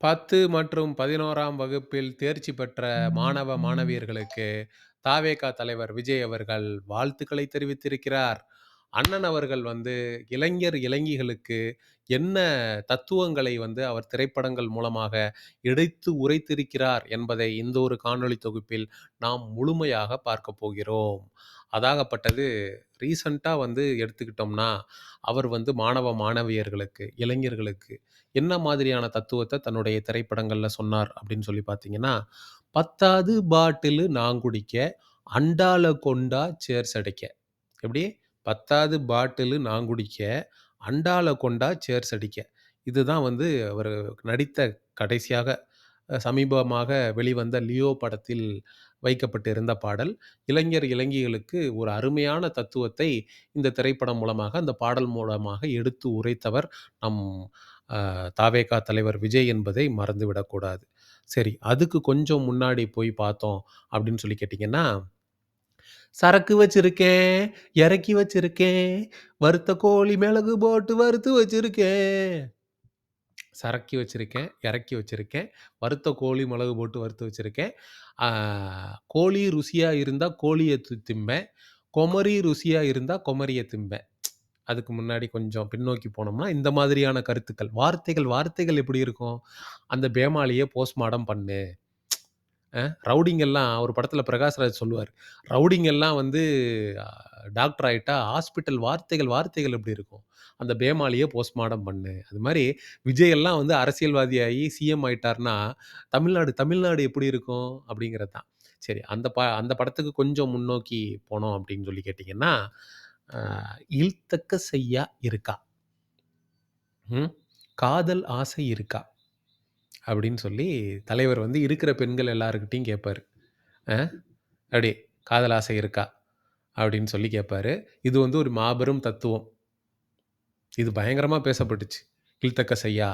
10 மற்றும் 11ஆம் வகுப்பில் தேர்ச்சி பெற்ற மாணவ, மாணவியர்களுக்கு தாவேகா தலைவர் விஜய் அவர்கள் வாழ்த்துக்களை தெரிவித்திருக்கிறார். அண்ணன் அவர்கள் வந்து இளைஞர், இளைஞிகளுக்கு என்ன தத்துவங்களை வந்து அவர் திரைப்படங்கள் மூலமாக எடுத்து உரைத்திருக்கிறார் என்பதை இந்த ஒரு காணொளி தொகுப்பில் நாம் முழுமையாக பார்க்க போகிறோம். அதாகப்பட்டது ரீசண்டாக வந்து எடுத்துக்கிட்டோம்னா, அவர் வந்து மாணவ, மாணவியர்களுக்கு, இளைஞர்களுக்கு என்ன மாதிரியான தத்துவத்தை தன்னுடைய திரைப்படங்களில் சொன்னார் அப்படின்னு சொல்லி பார்த்தீங்கன்னா, பத்தாவது பாட்டிலு நான் குடிக்க, அண்டால கொண்டா சேர்ஸ் அடைக்க." எப்படி? பத்தாவது பாட்டிலு நான் குடிக்க, அண்டால கொண்டா சேர்ஸ் அடிக்க." இதுதான் வந்து அவரு நடித்த கடைசியாக அ சமீபமாக வெளிவந்த லியோ படத்தில் வைக்கப்பட்டிருந்த பாடல். இளைஞர், இளைஞிகளுக்கு ஒரு அருமையான தத்துவத்தை இந்த திரைப்படம் மூலமாக, அந்த பாடல் மூலமாக எடுத்து உரைத்தவர் நம் அ தாவேகா தலைவர் விஜய் என்பதை மறந்துவிடக்கூடாது. சரி, அதுக்கு கொஞ்சம் முன்னாடி போய் பார்த்தோம் அப்படின்னு சொல்லி கேட்டீங்கன்னா, "சரக்கு வச்சிருக்கேன், இறக்கி வச்சிருக்கேன், வறுத்த கோழி மிளகு போட்டு வறுத்து வச்சிருக்கேன்." சரக்கி வச்சிருக்கேன், இறக்கி வச்சிருக்கேன், வறுத்த கோழி மிளகு போட்டு வறுத்து வச்சிருக்கேன். கோழி ருசியாக இருந்தால் கோழியை திம்பேன். கொமரி ருசியாக இருந்தால் குமரியை திம்பேன். அதுக்கு முன்னாடி கொஞ்சம் பின்னோக்கி போனோம்னா, இந்த மாதிரியான கருத்துக்கள். வார்த்தைகள் வார்த்தைகள் எப்படி இருக்கும்? "அந்த பேமாலியை போஸ்ட்மார்டம் பண்ணு." அ ரவுடிங்கெல்லாம் ஒரு படத்துல பிரகாஷ்ராஜ் சொல்லுவாரு. ரவுடிங்கெல்லாம் வந்து அ டாக்டர் ஆயிட்டா, ஹாஸ்பிட்டல் வார்த்தைகள் வார்த்தைகள் எப்படி இருக்கும்? "அந்த பேமாலிய போஸ்ட்மார்டம் பண்ணு." அது மாரி விஜய் எல்லாம் வந்து அரசியல்வாதியாகி சிஎம் ஆயிட்டார்னா, தமிழ்நாடு தமிழ்நாடு எப்படி இருக்கும்? அப்படிங்கிறது தான். சரி, அந்த ப அந்த படத்துக்கு கொஞ்சம் முன்னோக்கி போனோம் அப்படின்னு சொல்லி கேட்டீங்கன்னா, அ "இல்தக்க செய்யா இருக்கா? ம். காதல் ஆசை இருக்கா?" அப்படின்னு சொல்லி தலைவர் வந்து இருக்கிற பெண்கள் எல்லாருக்கிட்டையும் கேட்பாரு. அ அப்படி "காதல் ஆசை இருக்கா?" அப்படின்னு சொல்லி கேட்பாரு. இது வந்து ஒரு மாபெரும் தத்துவம். இது பயங்கரமா பேசப்பட்டுச்சு. "கீழ்த்தக்க செய்யா"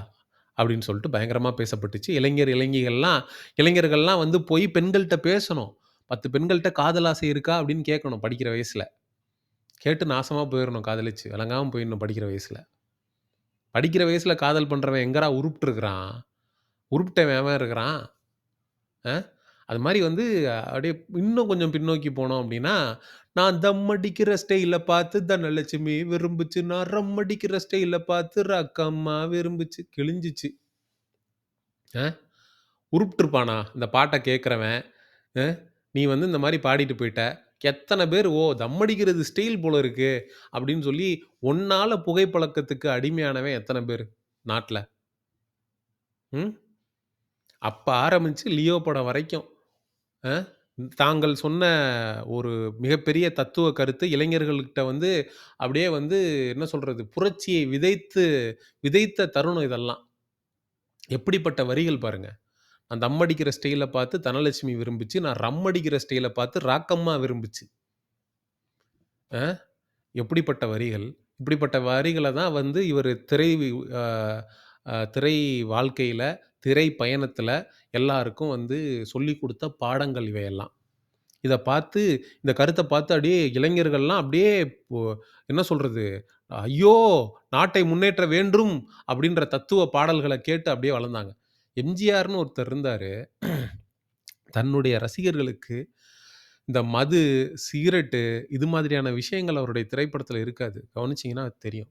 அப்படின்னு சொல்லிட்டு பயங்கரமா பேசப்பட்டுச்சு. இளைஞர், இளைஞிகள்லாம் இளைஞர்கள்லாம் வந்து போய் பெண்கள்ட்ட பேசணும். 10 பெண்கள்ட்ட "காதல் ஆசை இருக்கா?" அப்படின்னு கேட்கணும் படிக்கிற வயசுல. கேட்டு நாசமா போயிரணும் காதலிச்சு. விளங்காம போயிரணும் படிக்கிற வயசுல. படிக்கிற வயசுல காதல் பண்றவன் எங்கடா உருப்ட்டுருக்கிறான்? உருப்பிட்டவன் எவன் இருக்கிறான்? ஆ அது மாதிரி வந்து அப்படியே இன்னும் கொஞ்சம் பின்னோக்கி போனோம் அப்படின்னா, "நான் தம் அடிக்கிற ஸ்டைல பார்த்து தனலட்சுமி விரும்புச்சு. நான் ரம் அடிக்கிற ஸ்டைல பார்த்து ரக்கம்மா விரும்புச்சு." கிழிஞ்சிச்சு ஆ உருப்ட்டுருப்பானா இந்த பாட்ட கேட்கிறவன்? அ நீ வந்து இந்த மாரி பாடிட்டு போயிட்ட. எத்தன பேர், "ஓ! தம் அடிக்கிறது ஸ்டைல் போல இருக்கு." அப்படின்னு சொல்லி உன்னால புகைப்பழக்கத்துக்கு அடிமையானவன் எத்தன பேரு நாட்ல? ம். அப்போ ஆரம்பிச்சு லியோ படம் வரைக்கும். அ தாங்கள் சொன்ன ஒரு மிகப்பெரிய தத்துவ கருத்து இளைஞர்கள்கிட்ட வந்து அப்படியே வந்து என்ன சொல்றது? புரட்சியை விதைத்து விதைத்த தருணம் இதெல்லாம். எப்படிப்பட்ட வரிகள் பாருங்க. "நான் தம் அடிக்கிற ஸ்டைல பார்த்து தனலட்சுமி விரும்புச்சு. நான் ரம் அடிக்கிற ஸ்டைல பார்த்து ராக்கம்மா விரும்புச்சு." அ எப்படிப்பட்ட வரிகள்? இப்படிப்பட்ட வரிகள தான் வந்து இவரு திரை அ அ திரை வாழ்க்கையில, திரை பயணத்தில் எல்லாருக்கும் வந்து சொல்லிக் கொடுத்த பாடங்கள் இவையெல்லாம். இதை பார்த்து இந்த கருத்தை பார்த்து அப்படியே இளைஞர்கள்லாம் அப்படியே இப்போ என்ன சொல்கிறது "ஐயோ! நாட்டை முன்னேற்ற வேண்டும்." அப்படின்ற தத்துவ பாடல்களை கேட்டு அப்படியே வளர்ந்தாங்க. எம்ஜிஆர்னு ஒருத்தர் இருந்தார் தன்னுடைய ரசிகர்களுக்கு இந்த மது, சிகரெட்டு இது மாதிரியான விஷயங்கள் அவருடைய திரைப்படத்தில் இருக்காது. கவனிச்சிங்கன்னா அது தெரியும்.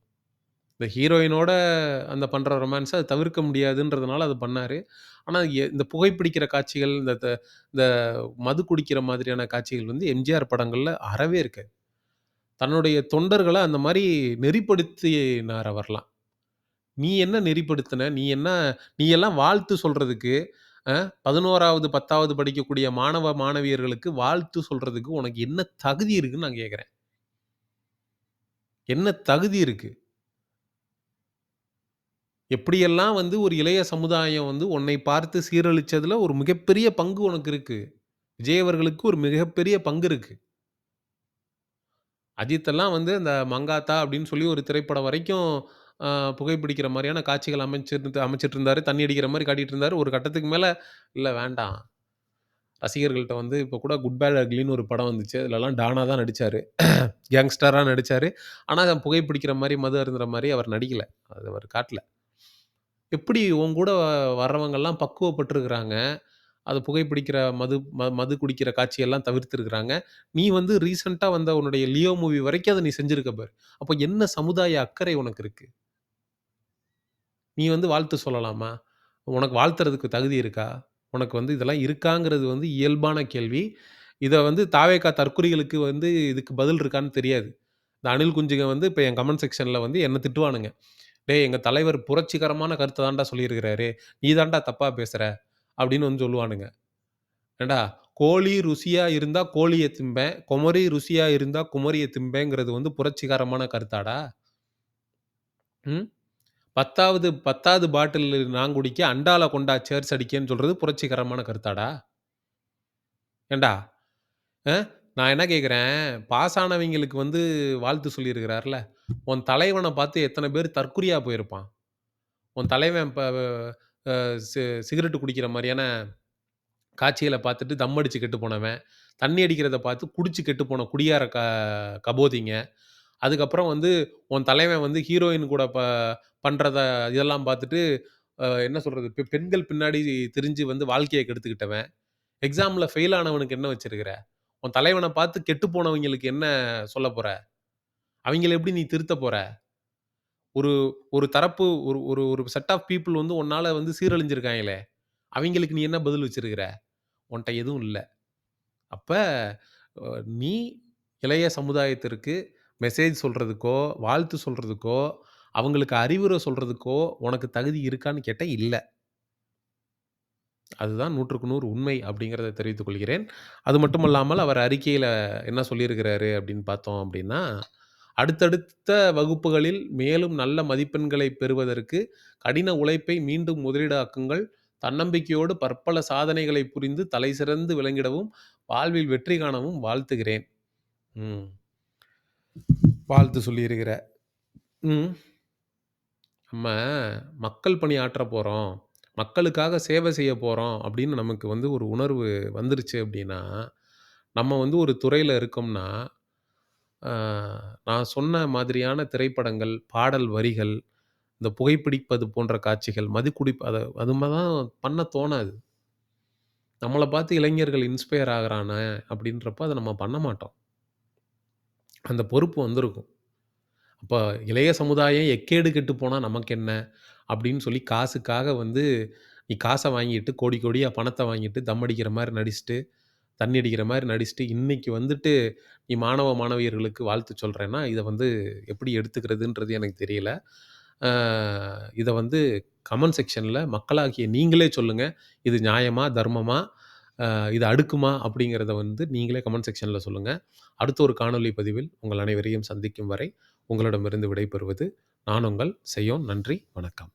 இந்த ஹீரோயினோட அந்த பண்ற ரொமான்ஸ அது தவிர்க்க முடியாதுன்றதுனால அது பண்ணாரு. ஆனா, எ இந்த புகைப்பிடிக்கிற காட்சிகள், இந்த த இந்த மது குடிக்கிற மாதிரியான காட்சிகள் வந்து எம்ஜிஆர் படங்கள்ல அறவே இருக்காது. தன்னுடைய தொண்டர்கள அந்த மாரி நெறிப்படுத்தினார் அவர்லாம். "நீ என்ன நெறிப்படுத்துன? நீ என்ன நீ எல்லாம் வாழ்த்து சொல்றதுக்கு, அ 11வது, 10வது படிக்கக்கூடிய மாணவ, மாணவியர்களுக்கு வாழ்த்து சொல்றதுக்கு உனக்கு என்ன தகுதி இருக்குன்னு நான் கேட்கிறேன். என்ன தகுதி இருக்கு? எப்படியெல்லாம் வந்து ஒரு இளைய சமுதாயம் வந்து உன்னை பார்த்து சீரழிச்சதுல ஒரு மிகப்பெரிய பங்கு உனக்கு இருக்கு. விஜய் அவர்களுக்கு ஒரு மிகப்பெரிய பங்கு இருக்கு. அஜித்தெல்லாம் வந்து அந்த மங்காத்தா அப்படின்னு சொல்லி ஒரு திரைப்படம் வரைக்கும் அ புகைப்பிடிக்கிற மாரியான காட்சிகள் அமைச்சிருந்து அமைச்சிட்டுருந்தாரு தண்ணி அடிக்கிற மாரி காட்டிட்டு இருந்தாரு. ஒரு கட்டத்துக்கு மேல, "இல்ல வேண்டாம்." ரசிகர்கள்ட்ட வந்து இப்ப கூட குட் பேட் அக்லின்னு ஒரு படம் வந்துச்சு. அதுலலாம் டானா தான் நடிச்சாரு. கேங்ஸ்டரா நடிச்சாரு. ஆனா புகைப்பிடிக்கிற மாரி, மது அருந்துற மாரி அவர் நடிக்கல. அது அவர் காட்டல. எப்படி உன் கூட வர்றவங்கலாம் பக்குவப்பட்டுருக்கிறாங்க. அது புகைப்பிடிக்கிற மது ம மது குடிக்கிற காட்சியெல்லாம் தவிர்த்திருக்கிறாங்க. நீ வந்து ரீசென்ட்டா வந்த உன்னுடைய லியோ மூவி வரைக்கும் அத நீ செஞ்சிருக்க பாரு. அப்ப என்ன சமுதாய அக்கறை உனக்கு இருக்கு? நீ வந்து வாழ்த்து சொல்லலாமா? உனக்கு வாழ்த்துறதுக்கு தகுதி இருக்கா? உனக்கு வந்து இதெல்லாம் இருக்காங்கிறது வந்து இயல்பான கேள்வி. இத வந்து தாவேகா தற்குறிகளுக்கு வந்து இதுக்கு பதில் இருக்கான்னு தெரியாது. இந்த அணில் குஞ்சுங்க வந்து இப்ப என் கமெண்ட் செக்ஷன்ல வந்து என்ன திட்டுவானுங்க. "டேய் எங்கள் தலைவர் புரட்சிகரமான கருத்தை தாண்டா சொல்லியிருக்கிறாரு. நீ தாண்டா தப்பா பேசுகிற அப்படின்னு வந்து சொல்லுவானுங்க. ஏண்டா கோழி ருசியாக இருந்தால் கோழியை திம்பேன். குமரி ருசியாக இருந்தால் குமரியை திம்பேங்கிறது வந்து புரட்சிகரமான கருத்தாடா? ம். 10வது 10வது பாட்டில் நான் குடிக்க அண்டால கொண்டா சேர்ஸ் அடிக்கன்னு சொல்கிறது புரட்சிகரமான கருத்தாடா? ஏண்டா நான் என்ன கேட்குறேன் பாஸ் ஆனவங்களுக்கு வந்து வாழ்த்து சொல்லியிருக்கிறார்ல. உன் தலைவனை பார்த்து எத்தனை பேர் தற்குறியாக போயிருப்பான்? உன் தலைவன் இப்போ சிகரெட்டு குடிக்கிற மாதிரியான காட்சிகளை பார்த்துட்டு தம் அடித்து கெட்டு போனவன். தண்ணி அடிக்கிறத பார்த்து குடிச்சு கெட்டு போன குடியார க கபோதிங்க. அதுக்கப்புறம் வந்து உன் தலைவன் வந்து ஹீரோயின் கூட ப பண்ணுறத இதெல்லாம் பார்த்துட்டு என்ன சொல்கிறது பெ பெண்கள் பின்னாடி திரிஞ்சு வந்து வாழ்க்கையை கெடுத்துக்கிட்டவன். எக்ஸாமில் ஃபெயில் ஆனவனுக்கு என்ன வச்சிருக்கிற? உன் தலைவனை பார்த்து கெட்டு போனவங்களுக்கு என்ன சொல்ல போகிற அவைங்கள எப்படி நீ திருத்தப் போற? ஒரு ஒரு தரப்பு ஒரு ஒரு ஒரு செட் ஆஃப் பீப்பிள் வந்து உன்னால வந்து சீரழிஞ்சிருக்காங்களே! அவைங்களுக்கு நீ என்ன பதில் வச்சிருக்கிற? உன்ட்ட எதுவும் இல்ல. அப்ப அ நீ இளைய சமுதாயத்திற்கு மெசேஜ் சொல்றதுக்கோ, வாழ்த்து சொல்றதுக்கோ, அவங்களுக்கு அறிவுரை சொல்றதுக்கோ உனக்கு தகுதி இருக்கான்னு கேட்டா இல்ல. அதுதான் 100க்கு 100 உண்மை அப்படிங்கிறத தெரிவித்துக் கொள்கிறேன். அது மட்டுமல்லாமல் அவர் அறிக்கையில என்ன சொல்லியிருக்கிறாரு அப்படின்னு பார்த்தோம் அப்படின்னா, அடுத்தடுத்த வகுப்புகளில் மேலும் நல்ல மதிப்பெண்களை பெறுவதற்கு கடின உழைப்பை மீண்டும் முதலீடாக்குங்கள். தன்னம்பிக்கையோடு பற்பல சாதனைகளை புரிந்து தலைசிறந்து விளங்கிடவும், வாழ்வில் வெற்றி காணவும் வாழ்த்துகிறேன். ம். வாழ்த்து சொல்லியிருக்கிற. ம். நம்ம மக்கள் பணி ஆற்றப் போறோம். மக்களுக்காக சேவை செய்ய போறோம் அப்படின்னு நமக்கு வந்து ஒரு உணர்வு வந்துருச்சு அப்படின்னா, நம்ம வந்து ஒரு துறையில இருக்கோம்னா, நான் சொன்ன மாதிரியான திரைப்படங்கள், பாடல் வரிகள், இந்த புகைப்பிடிப்பது போன்ற காட்சிகள், மதுக்குடிப்பு அத அது தான் பண்ண தோணாது. நம்மள பார்த்து இளைஞர்கள் இன்ஸ்பயர் ஆகுறானே அப்படின்றப்ப அத நம்ம பண்ண மாட்டோம். அந்த பொறுப்பு வந்திருக்கும். அப்ப இளைய சமுதாயம் எக்கேடு கெட்டு போனா நமக்கென்ன? அப்படின்னு சொல்லி காசுக்காக வந்து நீ காச வாங்கிட்டு கோடி கோடியா பணத்த வாங்கிட்டு தம் அடிக்கிற மாரி நடிச்சுட்டு, தண்ணி அடிக்கிற மாரி நடிச்சுட்டு, இன்னைக்கு வந்துட்டு நீ மாணவ, மாணவியர்களுக்கு வாழ்த்து சொல்றேன்னா, இத வந்து எப்படி எடுத்துக்கிறதுன்றது எனக்கு தெரியல. அ இத வந்து கமெண்ட் செக்ஷன்ல மக்களாகிய நீங்களே சொல்லுங்க. இது நியாயமா? தர்மமா? அ இது அடுக்குமா? அப்படிங்கிறத வந்து நீங்களே கமெண்ட் செக்ஷன்ல சொல்லுங்க. அடுத்த ஒரு காணொளி பதிவில் உங்கள் அனைவரையும் சந்திக்கும் வரை, உங்களிடமிருந்து விடைபெறுவது நான் உங்கள் செய்யோன். நன்றி, வணக்கம்.